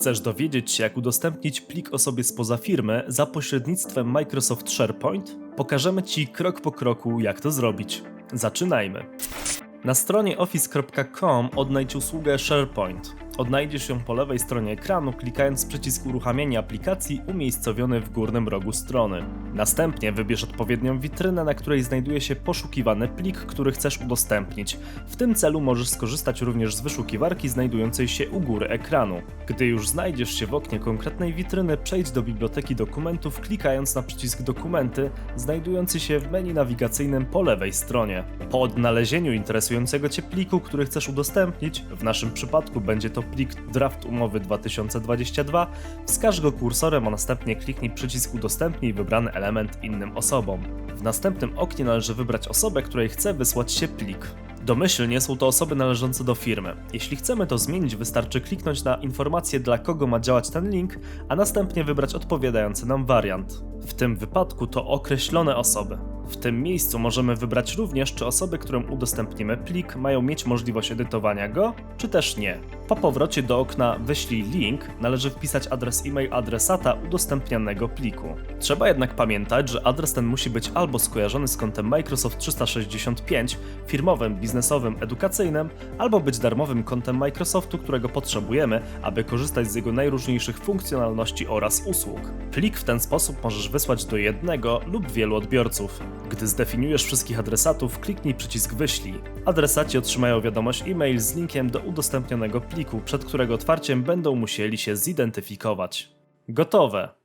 Chcesz dowiedzieć się, jak udostępnić plik osobie spoza firmy za pośrednictwem Microsoft SharePoint? Pokażemy Ci krok po kroku, jak to zrobić. Zaczynajmy. Na stronie office.com odnajdź usługę SharePoint. Odnajdziesz ją po lewej stronie ekranu, klikając przycisk uruchamiania aplikacji umiejscowiony w górnym rogu strony. Następnie wybierz odpowiednią witrynę, na której znajduje się poszukiwany plik, który chcesz udostępnić. W tym celu możesz skorzystać również z wyszukiwarki znajdującej się u góry ekranu. Gdy już znajdziesz się w oknie konkretnej witryny, przejdź do biblioteki dokumentów, klikając na przycisk Dokumenty, znajdujący się w menu nawigacyjnym po lewej stronie. Po odnalezieniu interesującego Cię pliku, który chcesz udostępnić, w naszym przypadku będzie to plik draft umowy 2022, wskaż go kursorem, a następnie kliknij przycisk udostępnij wybrany element innym osobom. W następnym oknie należy wybrać osobę, której chce wysłać się plik. Domyślnie są to osoby należące do firmy. Jeśli chcemy to zmienić, wystarczy kliknąć na informację, dla kogo ma działać ten link, a następnie wybrać odpowiadający nam wariant. W tym wypadku to określone osoby. W tym miejscu możemy wybrać również, czy osoby, którym udostępnimy plik, mają mieć możliwość edytowania go, czy też nie. Po powrocie do okna Wyślij link należy wpisać adres e-mail adresata udostępnianego pliku. Trzeba jednak pamiętać, że adres ten musi być albo skojarzony z kontem Microsoft 365, firmowym, biznesowym, edukacyjnym, albo być darmowym kontem Microsoftu, którego potrzebujemy, aby korzystać z jego najróżniejszych funkcjonalności oraz usług. Plik w ten sposób możesz wysłać do jednego lub wielu odbiorców. Gdy zdefiniujesz wszystkich adresatów, kliknij przycisk Wyślij. Adresaci otrzymają wiadomość e-mail z linkiem do udostępnionego pliku, przed którego otwarciem będą musieli się zidentyfikować. Gotowe!